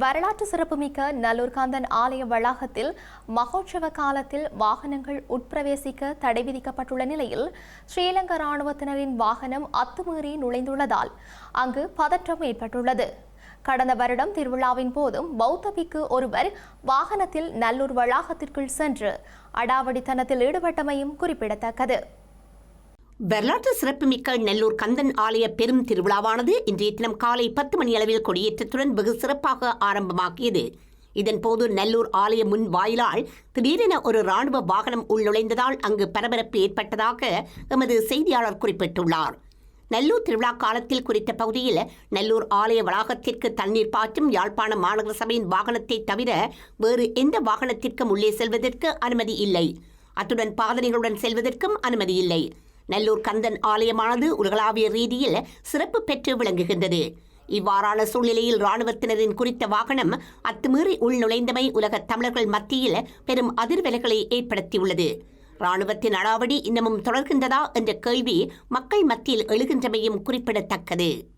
வரலாற்று சிறப்புமிக்க நல்லூர் காந்தன் ஆலய வளாகத்தில் மகோற்சவ காலத்தில் வாகனங்கள் உட்பிரவேசிக்க தடை விதிக்கப்பட்டுள்ள நிலையில் ஸ்ரீலங்கா ராணுவத்தினரின் வாகனம் அத்துமீறி நுழைந்துள்ளதால் அங்கு பதற்றம் ஏற்பட்டுள்ளது. கடந்த வருடம் திருவிழாவின் போதும் பௌத்த பிக்கு ஒருவர் வாகனத்தில் நல்லூர் வளாகத்திற்குள் சென்று அடாவடித்தனத்தில் ஈடுபட்டமையும் குறிப்பிடத்தக்கது. வரலாற்று சிறப்புமிக்க நெல்லூர் கந்தன் ஆலய பெரும் திருவிழாவானது இன்றைய தினம் காலை பத்து மணி அளவில் கொடியேற்றத்துடன் வெகு சிறப்பாக ஆரம்பமாகியது. இதன்போது நல்லூர் ஆலய முன் வாயிலால் திடீரென ஒரு ராணுவ வாகனம் உள்நுழைந்ததால் அங்கு பரபரப்பு ஏற்பட்டதாக எமது செய்தியாளர் குறிப்பிட்டுள்ளார். நல்லூர் திருவிழா காலத்தில் குறித்த பகுதியில் நல்லூர் ஆலய வளாகத்திற்கு தண்ணீர் பாற்றும் யாழ்ப்பாணம் மாநகர சபையின் வாகனத்தை தவிர வேறு எந்த வாகனத்திற்கும் உள்ளே செல்வதற்கு அனுமதி இல்லை. அத்துடன் பாதனைகளுடன் செல்வதற்கும் அனுமதி இல்லை. நல்லூர் கந்தன் ஆலயமானது உலகளாவிய ரீதியில் சிறப்பு பெற்று விளங்குகின்றது. இவ்வாறான சூழ்நிலையில் ராணுவத்தினரின் குறித்த வாகனம் அத்துமீறி உள்நுழைந்தமை உலக தமிழர்கள் மத்தியில் பெரும் அதிர்வலைகளை ஏற்படுத்தியுள்ளது. ராணுவத்தின் அடாவடி இன்னமும் தொடர்கின்றதா என்ற கேள்வி மக்கள் மத்தியில் எழுகின்றமையும் குறிப்பிடத்தக்கது.